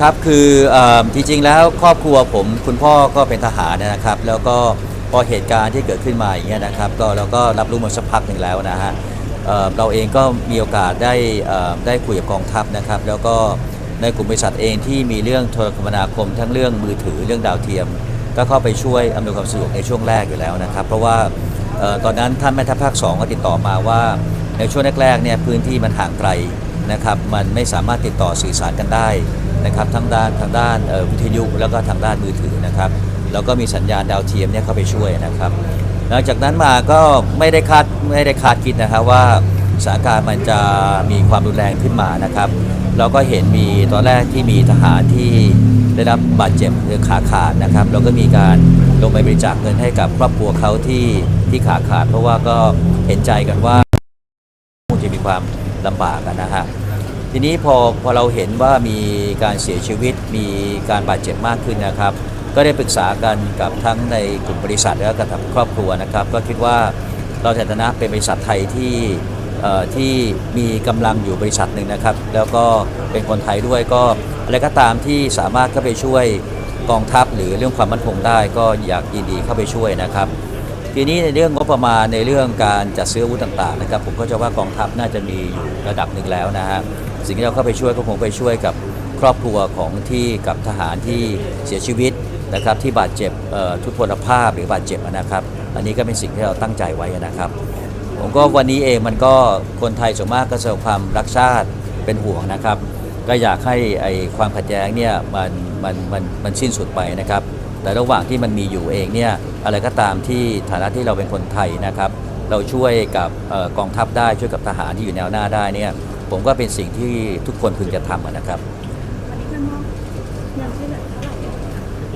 ครับคือเออจริงๆแล้วครอบครัวผมคุณพ่อก็เป็นทหารนะครับ แล้วก็พอเหตุการณ์ที่เกิดขึ้นมาอย่างเงี้ยนะครับก็เราก็รับรู้มาสักพักหนึ่งแล้วนะฮะเอ่อเราเองก็มีโอกาสได้เอ่อได้คุยกับกองทัพนะครับ แล้วก็ในกลุ่มบริษัทเองที่มีเรื่องโทรคมนาคมทั้งเรื่องมือถือเรื่องดาวเทียม ก็เข้าไปช่วยอำนวยความสะดวกในช่วงแรกอยู่แล้วนะครับ เพราะว่าเอ่อตอนนั้นท่านแม่ทัพภาค2ก็ติดต่อมาว่าในช่วงแรกๆเนี่ยพื้นที่มันห่างไกล นะครับมันไม่สามารถติดต่อสื่อสารกันได้นะครับทั้งด้านทางด้านวิทยุแล้วก็ทางด้านมือถือนะครับแล้วก็มีสัญญาณดาวเทียมเนี่ยเข้าไปช่วยนะครับหลังจากนั้นมาก็ไม่ได้คาดไม่ได้คาดคิดนะครับว่าสถานการณ์มันจะมีความรุนแรงขึ้นมานะครับ เราก็เห็นมีตอนแรกที่มีทหารที่ได้รับบาดเจ็บหรือขาขาดนะครับ เราก็มีการลงไปบริจาคเงินให้กับครอบครัวเขาที่ที่ขาขาด เพราะว่าก็เห็นใจกันว่าคงจะมีความ ลำบากนะฮะทีนี้พอพอเราเห็นว่ามีการเสียชีวิตมีการบาดเจ็บมากขึ้นนะครับ ก็ได้ปรึกษากันกับทั้งในกลุ่มบริษัทและกับทางครอบครัวนะครับ ก็คิดว่าเราในฐานะเป็นบริษัทไทยที่ที่มีกำลังอยู่บริษัทหนึ่งนะครับ แล้วก็เป็นคนไทยด้วยก็อะไรก็ตามที่สามารถเข้าไปช่วยกองทัพหรือเรื่องความมั่นคงได้ก็อยากยินดีเข้าไปช่วยนะครับ ทีนี้ในเรื่องงบประมาณในเรื่องการจัดซื้ออาวุธต่างๆนะครับผมก็จะว่ากองทัพน่าจะมีอยู่ระดับหนึ่งแล้วนะฮะสิ่งที่เราเข้าไปช่วยก็คงไปช่วยกับครอบครัวของที่กับทหารที่เสียชีวิตนะครับที่บาดเจ็บทุพพลภาพหรือบาดเจ็บนะครับ อันนี้ก็เป็นสิ่งที่เราตั้งใจไว้นะครับ ผมก็วันนี้เองมันก็คนไทยส่วนมากก็แสดงความรักชาติเป็นห่วงนะครับ ก็อยากให้ไอความขัดแย้งเนี่ยมันมันมันมันสิ้นสุดไปนะครับ แต่ระหว่างที่มันมีอยู่เองเนี่ยอะไรก็ตามที่ฐานะที่เราเป็นคนไทยนะครับ เราช่วยกับออกองทัพได้ช่วยกับทหารที่อยู่แนวหน้าได้เนี่ยผมก็เป็นสิ่งที่ทุกคนพึงจะทำนะครับ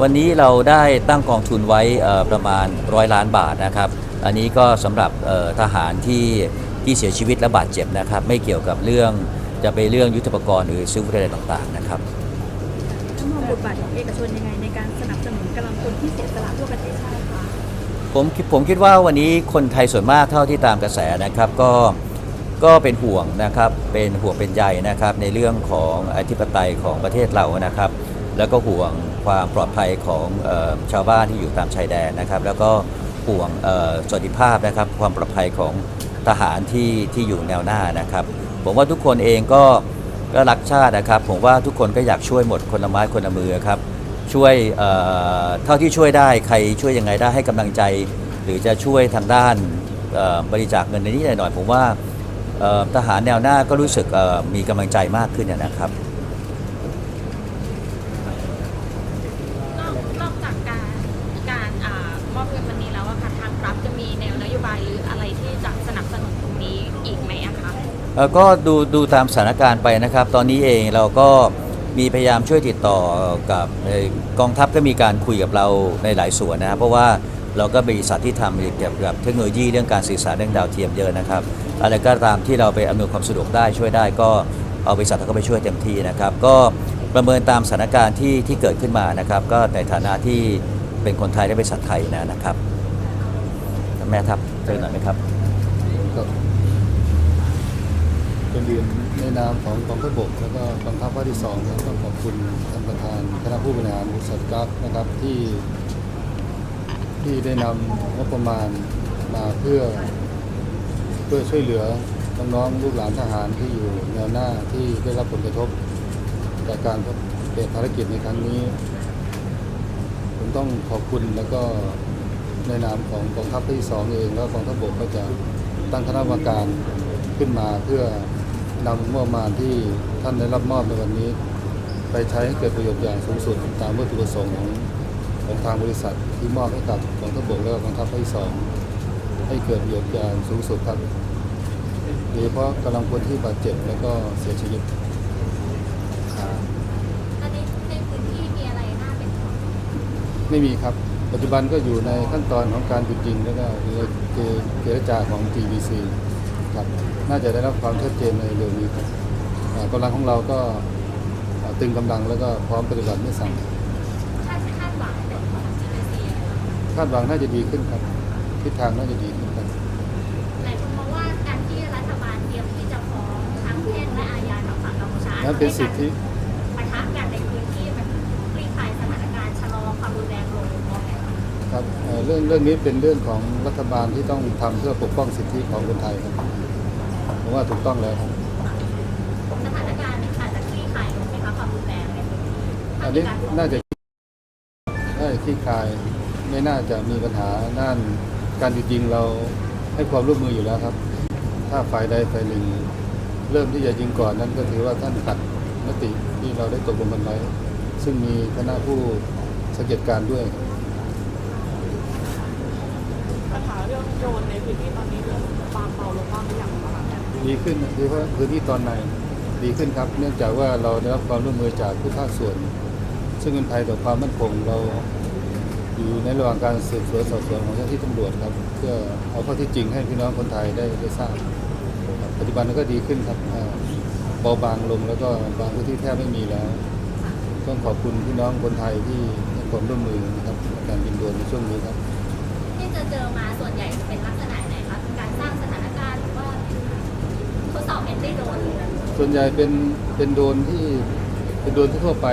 วันนี้เราได้ตั้งกองทุนไว้ประมาณร้อยล้านบาทนะครับ อันนี้ก็สำหรับทหารที่ที่เสียชีวิตและบาดเจ็บนะครับ ไม่เกี่ยวกับเรื่องจะไปเรื่องยุทธปกรณ์หรือซื้อวุธอะไรต่างๆนะครับท่านมองบทบาทของเอกชนยังไงในการส นับสนุนกำลังพลที่เสียสละเพื่อประเทศชาติคะผมคิดผมคิดว่าวันนี้คนไทยส่วนมากเท่าที่ตามกระแสนะครับก็ก็เป็นห่วงนะครับเป็นห่วงเป็นใยนะครับในเรื่องของอธิปไตยของประเทศเรานะครับ แล้วก็ห่วงความปลอดภัยของออชาวบ้านที่อยู่ตามชายแดนนะครับ แล้วก็ห่วงสวัสดิภาพนะครับ ความปลอดภัยของทหารที่ที่อยู่แนวหน้านะครับ ผมว่าทุกคนเองก็ก็รักชาตินะครับ ผมว่าทุกคนก็อยากช่วยหมดคนละไม้คนละมือครับ ช่วยเอ่อเท่าที่ช่วยได้ใครช่วยยังไงได้ให้กำลังใจ หรือจะช่วยทางด้านเอ่อบริจาคเงินในนี้หน่อยๆผมว่าเอ่อทหารแนวหน้าก็รู้สึกเอ่อมีกำลังใจมากขึ้นนะครับนอกนอกจากการการอามอบเงินวันนี้แล้วอะค่ะทางรับจะมีแนวนโยบายหรืออะไรที่จะสนับสนุนตรงนี้อีกไหมอะคะเอ่อก็ดูดูตามสถานการณ์ไปนะครับ ตอนนี้เองเราก็ มีพยายามช่วยติดต่อกับกองทัพก็มีการคุยกับเราในหลายส่วนนะครับเพราะว่าเราก็บริษัทที่ทำเกี่ยวกับเทคโนโลยีเรื่องการสื่อสารเรื่องดาวเทียมเยอะนะครับ อะไรก็ตามที่เราไปอำนวยความสะดวกได้ช่วยได้ก็เอาบริษัทเราก็ไปช่วยเต็มที่นะครับ ก็ประเมินตามสถานการณ์ที่ที่เกิดขึ้นมานะครับ ก็ในฐานะที่เป็นคนไทยและบริษัทไทยนะนะครับ แม่ทัพเจอหน่อยไหมครับเป็นเรียน ในนามของกองทัพบกแล้วก็กองทัพภาคที่สองนะครับต้องขอบคุณท่านประธานคณะผู้บริหารบริษัทกัฟนะครับที่ที่ได้นำงบประมาณมาเพื่อเพื่อช่วยเหลือน้องๆลูกหลานทหารที่อยู่แนวหน้าที่ได้รับผลกระทบจากการเปฏิบัติภารกิจในครั้งนี้ผมต้องขอบคุณแล้วก็ในนามของกองทัพภาคที่สองเองแล้วกองทัพบกก็จะตั้งคณะกรรมการขึ้นมาเพื่อ นำงบประมาณที่ท่านได้รับมอบในวันนี้ ไปใช้ให้เกิดประโยชน์อย่างสูงสุดตามวัตถุประสงค์ของของทางบริษัทที่มอบให้กับกองทัพบกและกองทัพภาคที่สองให้เกิดประโยชน์อย่างสูงสุดครับโดยเฉพาะกำลังพลที่บาดเจ็บแล้วก็เสียชีวิตตอนนี้ในพื้นที่มีอะไรน่าเป็นห่วงไม่มีครับ ปัจจุบันก็อยู่ในขั้นตอนของการหยุดยิงแล้วก็เจเจรจาของ GBC ครับ น่าจะได้รับความชัดเจนในเร็วนี้ครับอ่ากำลังของเราก็อ่อตึงกำลังแล้วก็พร้อมปฏิบัติไม่สั่งคาดคาดหวังผลของ GBC คาดหวังน่าจะดีขึ้นครับทิศทางน่าจะดีขึ้นครับหลายคนมองว่าการที่รัฐบาลเตรียมที่จะฟ้องทั้งแพ่งและอาญาทางฝั่งกัมพูชานั่นเป็นสิทธิปะทะกันในพื้นที่มันคลี่คลายสถานการณ์ชะลอความรุนแรงลงมองไงคะครับเอ่อเรื่องเรื่องนี้เป็นเรื่องของรัฐบาลที่ต้องทำเพื่อปกป้องสิทธิของคนไทยครับ ผมว่าถูกต้องแล้วครับสถานการณ์อาจจะคลี่คลายลงไหมคะความรุนแรงในพื้นที่ถ้าอันมีนี้การฟ้องน่าจะน่าจะคลี่คลายไม่น่าจะมีปัญหาด้านการหยุดยิงเราให้ความร่วมมืออยู่แล้วครับ ถ้าฝ่ายใดฝ่ายหนึ่ง เริ่มที่จะยิงก่อนนั้นก็ถือว่าท่านขัดมติที่เราได้ตกลงกันไว้ ซึ่งมีคณะผู้สังเกตการณ์ด้วยปัญหาเรื่องโดรนในพื้นที่ตอนนี้เริ่มบางเบาลงบ้างหรือยังคะ ดีขึ้นคือว่าพื้นที่ตอนในดีขึ้นครับ เนื่องจากว่าเราได้รับความร่วมมือจากทุกภาคส่วน ซึ่งเป็นภัยต่อความมั่นคงเราอยู่ในระหว่างการสืบสวนสอบสวนของเจ้าหน้าที่ตำรวจครับ เพื่อเอาข้อเที่จริงให้พี่น้องคนไทยได้ได้ทราบครับปัจจุบันก็ดีขึ้นครับเบาบางลงแล้วก็บางพื้นที่แทบไม่มีแล้ว ต้องขอบคุณพี่น้องคนไทยที่ให้ความร่วมมือนะครับในการบินโดรนในช่วงนี้ครับ ที่จะเจอมาส่วนใหญ่เป็นลักษณะไหนคะเป็นการสร้างสถานการณ์ ดสอบเอ็นได้โดนส่วนใหญ่เป็นเป็นโดรนที่เป็นโดรนทั่วๆไป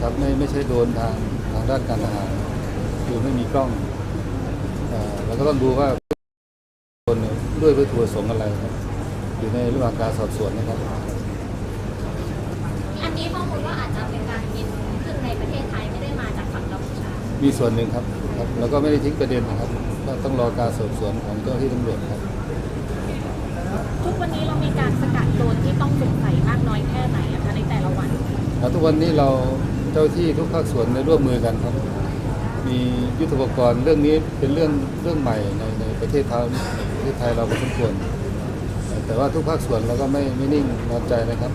ครับไม่ไม่ใช่โดรนทางทางด้านการทหารคือไม่มีกล้องเอ่อเราก็ต้องดูว่าโดรนเนี่ยด้วยวัตถุประสงค์อะไรครับอยู่ในระหว่างการสอบสวนนะครับ อันนี้ข้อมูลว่าอาจจะเป็นการบินขึ้นในประเทศไทยไม่ได้มาจากฝั่งกัมพูชามีส่วนหนึ่งครับครับ แล้วก็ไม่ได้ทิ้งประเด็นนะครับ ก็ต้องรอการสอบสวนของเจ้าหน้าที่ตำรวจครับ ทุกวันนี้เรามีการสกัดโดนที่ต้องสงสัยมากน้อยแค่ไหนอะคะในแต่ละวันแล้วทุกวันนี้เราเจ้าที่ทุกภาคส่วนได้ร่วมมือกันครับ มียุทธปกรณ์เรื่องนี้เป็นเรื่องเรื่องใหม่ในในประเทศไทยประเทศไทยเราพอสมควร แต่ว่าทุกภาคส่วนเราก็ไม่ไม่นิ่งนอนใจนะครับ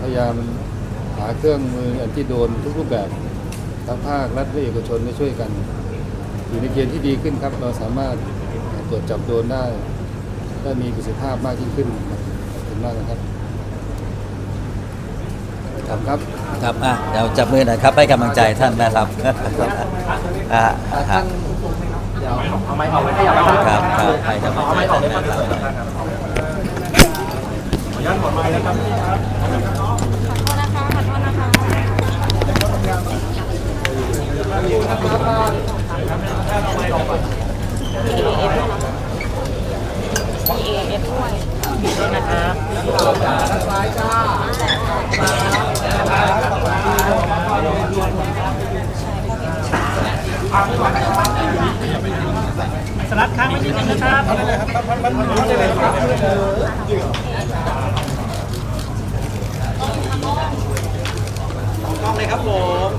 พยายามหาเครื่องมืออันที่โดนทุกรูปแบบทั้งภาครัฐและเอกชนได้ช่วยกัน อยู่ในเกณฑ์ที่ดีขึ้นครับ เราสามารถตรวจจับโดนได้ ได้มีประสิทธิภาพมากยิ่งขึ้นครับขอบคุณมากนะครับครับครับครับอะเดี๋ยวจับมือหน่อยครับให้กำลังใจท่านนะครับอะอะท่านเดี๋ยวเอาไม้ออกไว้ขยับครับครับให้กำลังใจท่านนะครับขออนุญาตถอดไม้นะครับ ขอโทษนะคะ ขอโทษนะคะ สลัดค้างไว้นิดนึงนะครับกล้องเลย ครับผม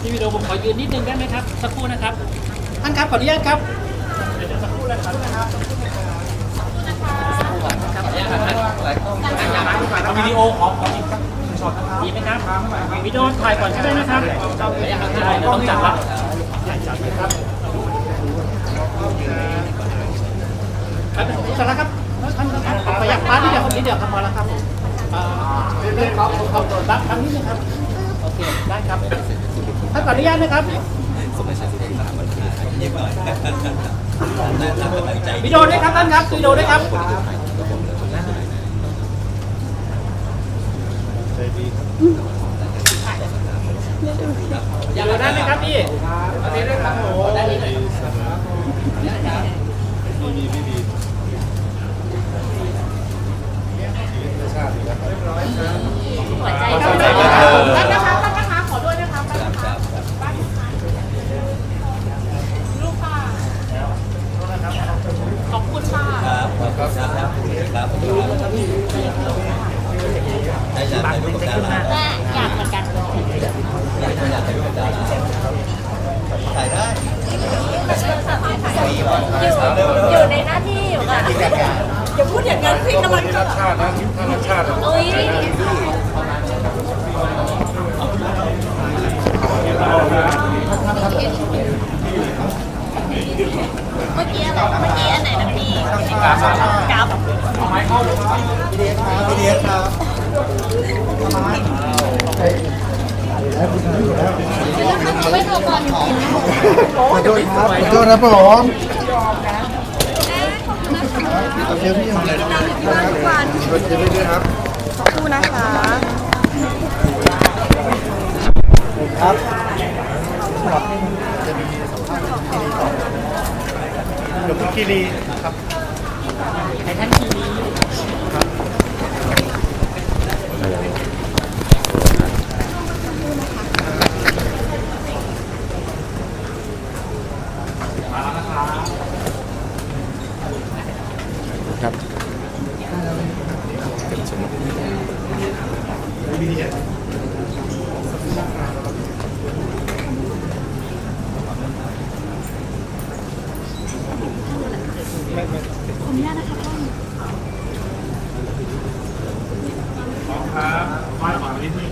พี่วิดีโอผมขอยืนนิดนึงได้ไหมครับ สักครู่นะครับท่านครับขออนุญาตครับเดี๋ยวสักครู่นะครับเอาวิดีโอขอขออีกสักหนึ่งช็อตนะครับดีไหมครับวิดีโอถ่ายก่อนใช่ไหมนะครับได้เดี๋ยวต้องจัดละจัดเลยครับครับสาระครับท่านครับขออยากพาร์ทนิดเดียวนิดเดียวครับพอแล้วครับผมอ่าเรื่องขาเขาเขารับครั้งนี้นะครับโอเคได้ครับท่าขออนุญาตนะครับวิดีโอด้วยครับท่านครับวิดีโอด้วยครับอย่าได้ไหมครับพี่อันนี้ด้วยครับผมได้เลยหัว ครับขอโทษนะผมเดี๋ยวพี่ทำอะไรนะครับเดี๋ยวด้วยครับคู่นะคะครับเดี๋ยวคุณคีรีครับ ขออนุญาตนะคะท่านครับมาต่อนิดี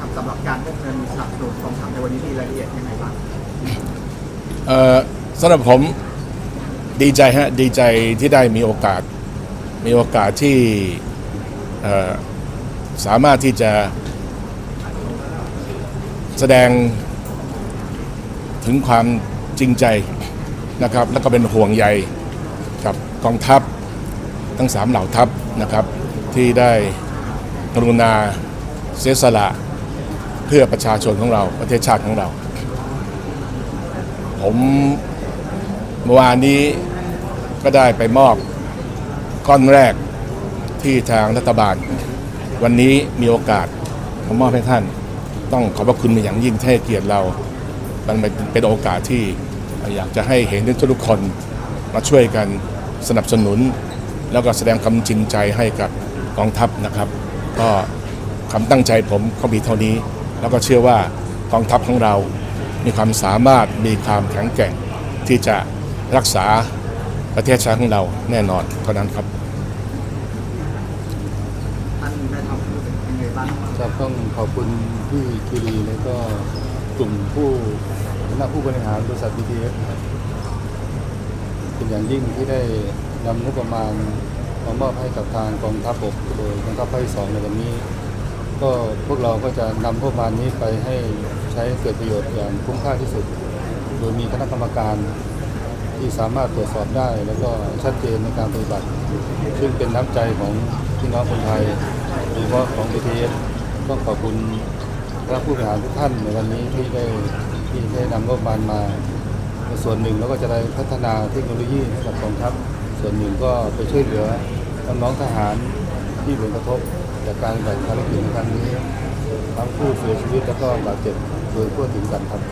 ครับสำหรับการมอบเงินสนับสนุนกองทัพในวันนี้มีรายละเอียดยังไงบ้างเอ่อสำหรับผมดีใจฮะดีใจที่ได้มีโอกาส มีโอกาสที่สามารถที่จะแสดงถึงความจริงใจนะครับ แล้วก็เป็นห่วงใยกับกองทัพทั้งสามเหล่าทัพนะครับ ที่ได้กรุณาเสียสละเพื่อประชาชนของเราประเทศชาติของเรา ผมเมื่อวานนี้ก็ได้ไปมอบ ก้อนแรกที่ทางรัฐบาล วันนี้มีโอกาสมามอบให้ท่าน ต้องขอบพระคุณเป็นอย่างยิ่งที่ให้เกียรติเรา มันเป็นเป็นโอกาสที่อยากจะให้เห็นทุกคนมาช่วยกันสนับสนุน แล้วก็แสดงความจริงใจให้กับกองทัพนะครับ ก็ความตั้งใจผมก็มีเท่านี้ แล้วก็เชื่อว่ากองทัพของเรา มีความสามารถมีความแข็งแกร่งที่จะรักษา ประเทศชาติของเราแน่นอนเท่านั้นครับท่านได้ทำยังไงบ้างครับต้องขอบคุณพี่คีรีแล้วก็กลุ่มผู้คณะผู้บริหารบริษัท BTS เป็นอย่างยิ่งที่ได้นำงบประมาณมามอบให้กับทางกองทัพบกโดยกองทัพภาคที่สองในวันนี้ ก็พวกเราก็จะนำงบประมาณนี้ไปให้ใช้เกิดประโยชน์อย่างคุ้มค่าที่สุด โดยมีคณะกรรมการ ที่สามารถตรวจสอบได้ แล้วก็ชัดเจนในการปฏิบัติ ซึ่งเป็นน้ำใจของพี่น้องคนไทยโดยเฉพาะของ BTS ต้องขอบคุณคณะผู้บริหารทุกท่านในวันนี้ที่ได้ที่ได้นำงบประมาณมา ส่วนหนึ่งแล้วก็จะได้พัฒนาเทคโนโลยีให้กับกองทัพส่วนหนึ่งก็ไปช่วยเหลือน้องทหารที่ผลกระทบจากการปฏิบัติภารกิจในครั้งนี้ทั้งผู้เสียชีวิตแล้วก็บาดเจ็บโดยทั่วถึงกันครับ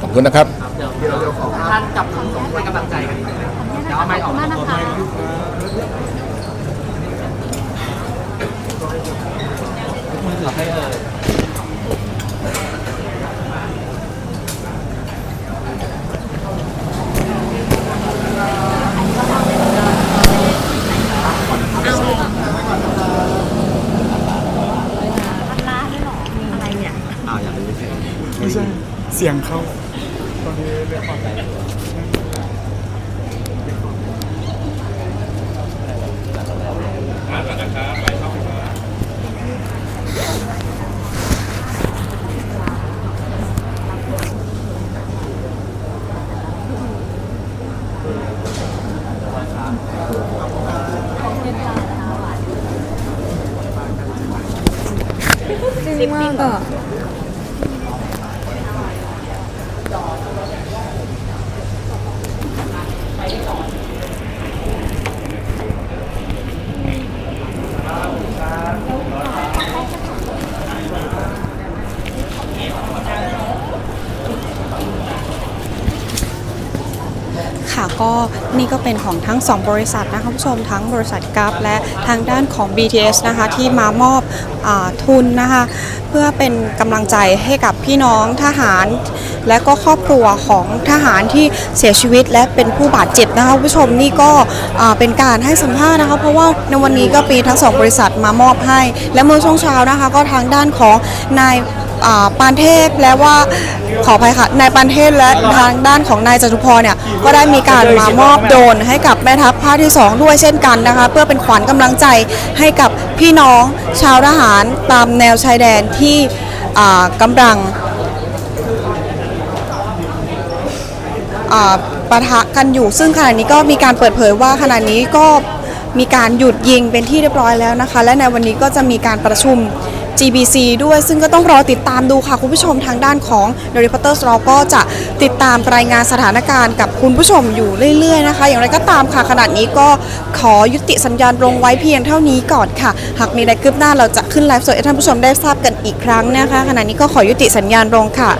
ขอบ คุณนะครับ เดี๋ยวเดี๋ยวขอท่านกับทั้งสองให้กำลังใจกันเดี๋ยวเอาไม้ออกขอบคุณมากนะคะไม่ใช่เสียงเขา 你那边换台了。 นี่ก็เป็นของทั้ง 2 บริษัทนะคะคุณผู้ชมทั้งบริษัทกัฟและทางด้านของ BTS นะคะที่มามอบอทุนนะคะเพื่อเป็นกำลังใจให้กับพี่น้องทหาร และก็ครอบครัวของทหารที่เสียชีวิตและเป็นผู้บาดเจ็บนะคะคุณผู้ชมนี่ก็เป็นการให้สัมภาษณ์นะคะเพราะว่าในวันนี้ก็ปีทั้งสองบริษัทมามอบให้ และเมื่อช่วงเช้านะคะก็ทางด้านของนายปานเทพและว่าขออภัยค่ะนายปานเทพและทางด้านของนายจตุพรเนี่ยก็ได้มีการมามอบโดนให้กับแม่ทัพภาคที่ 2 ด้วยเช่นกันนะคะ เพื่อเป็นขวัญกำลังใจให้กับพี่น้องชาวทหารตามแนวชายแดนที่อ่ากำลัง อ่า ปะทะกันอยู่ ซึ่งขณะนี้ก็มีการเปิดเผยว่าขณะนี้ก็มีการหยุดยิงเป็นที่เรียบร้อยแล้วนะคะ และในวันนี้ก็จะมีการประชุม GBC ด้วยซึ่งก็ต้องรอติดตามดูค่ะ คุณผู้ชมทางด้านของ The Reporters เราก็จะติดตามรายงานสถานการณ์กับคุณผู้ชมอยู่เรื่อย ๆ นะคะ อย่างไรก็ตามค่ะขณะนี้ก็ขอยุติสัญญาณลงไว้เพียงเท่านี้ก่อนค่ะ หากมีอะไรคืบหน้าเราจะขึ้นไลฟ์สดให้ท่านผู้ชมได้ทราบกันอีกครั้งนะคะขณะนี้ก็ขอยุติสัญญาณลงค่ะ